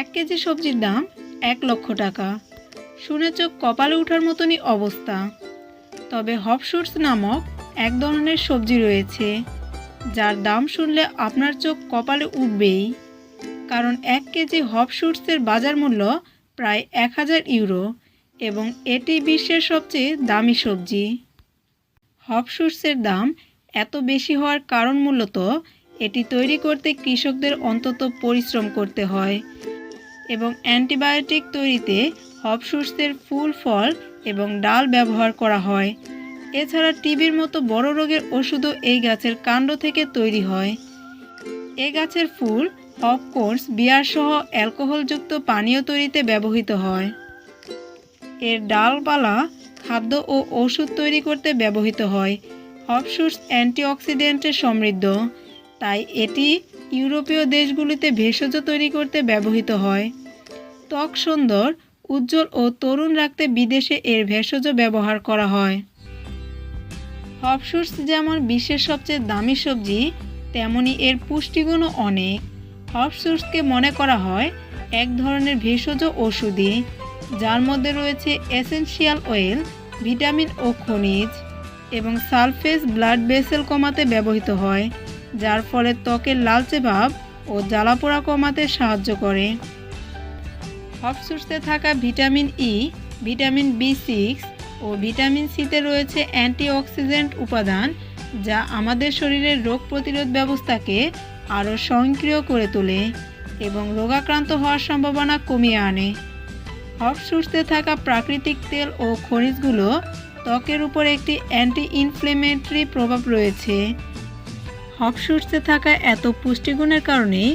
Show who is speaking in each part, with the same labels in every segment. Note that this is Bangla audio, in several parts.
Speaker 1: এক কেজি সবজির দাম এক লক্ষ টাকা। শুনে চোখ কপালে ওঠার মতনই অবস্থা। তবে হপশুটস নামক এক ধরনের সবজি রয়েছে, যার দাম শুনলে আপনার চোখ কপালে উঠবেই। কারণ এক কেজি হপশুটসের বাজার মূল্য প্রায় এক হাজার ইউরো এবং এটি বিশ্বের সবচেয়ে দামি সবজি। হপশুটসের দাম এত বেশি হওয়ার কারণ মূলত এটি তৈরি করতে কৃষকদের অন্তত পরিশ্রম করতে হয়। এবং অ্যান্টিবায়োটিক তৈরিতে হপশুটসের ফুল ফল এবং ডাল ব্যবহার করা হয়। এছাড়া টিবির মতো বড় রোগের ওষুধও এই গাছের কাণ্ড থেকে তৈরি হয়। এ গাছের ফুল হপকোর্স বিয়ার সহ অ্যালকোহলযুক্ত পানীয় তৈরিতে ব্যবহৃত হয়। এর ডালপালা, খাদ্য ও ওষুধ তৈরি করতে ব্যবহৃত হয়। হপশুটস অ্যান্টিঅক্সিডেন্টে সমৃদ্ধ। তাই এটি ইউরোপীয় দেশগুলিতে ভেষজ তৈরি করতে ব্যবহৃত হয়। ত্বক সুন্দর, উজ্জ্বল ও তরুণ রাখতে বিদেশে এর ভেষজ ব্যবহার করা হয়। হপশুটস যেমন বিশ্বের সবচেয়ে দামি সবজি, তেমনি এর পুষ্টিগুণও অনেক। হপশুটসকে মনে করা হয় এক ধরনের ভেষজ ওষুধি যার মধ্যে রয়েছে এসেনশিয়াল অয়েল, ভিটামিন ও খনিজ এবং সালফেস ব্লাড ভেসেল কমাতে ব্যবহৃত হয়। যার ফলে ত্বকের লালচে ভাব ও জ্বালাপোড়া কমাতে সাহায্য করে। হপসুসতে থাকা vitamin E vitamin B six ও ভিটামিন সিতে রয়েছে অ্যান্টিঅক্সিডেন্ট উপাদান যা আমাদের শরীরের রোগ প্রতিরোধ ব্যবস্থাকে আরও স্বয়ংক্রিয় করে তোলে এবং রোগাক্রান্ত হওয়ার সম্ভাবনা কমিয়ে আনে। হপসুসতে থাকা প্রাকৃতিক তেল ও খনিজগুলো ত্বকের উপর একটি অ্যান্টি ইনফ্লেমেটরি প্রভাব রয়েছে। হপসুটসে থাকা এত পুষ্টিগুণের কারণেই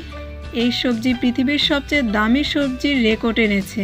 Speaker 1: এই সবজি পৃথিবীর সবচেয়ে দামি সবজির রেকর্ড এনেছে।